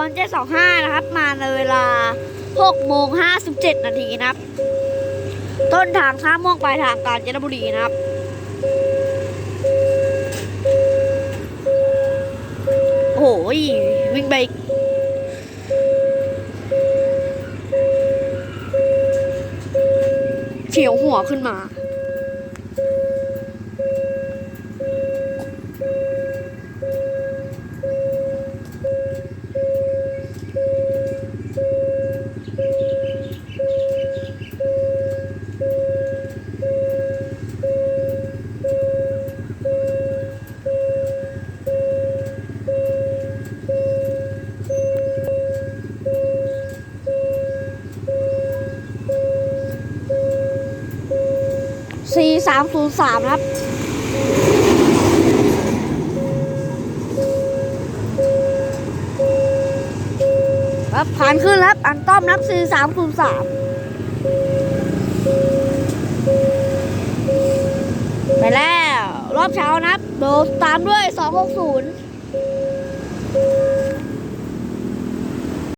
วน725นะครับ มาในเวลา6โมง57นาทีนะครับ ต้นทางท่าม่วงปลายทางกาญจนบุรีนะครับโอ้โหวิ่งไปเฉียวหัวขึ้นมา สี่สามศูนย์สามครับ ครับ ผ่านขึ้นแล้วอันต้อมนับสี่สามศูนย์สามไปแล้ว รอบเช้านับ โดตามด้วยสองหกศูนย์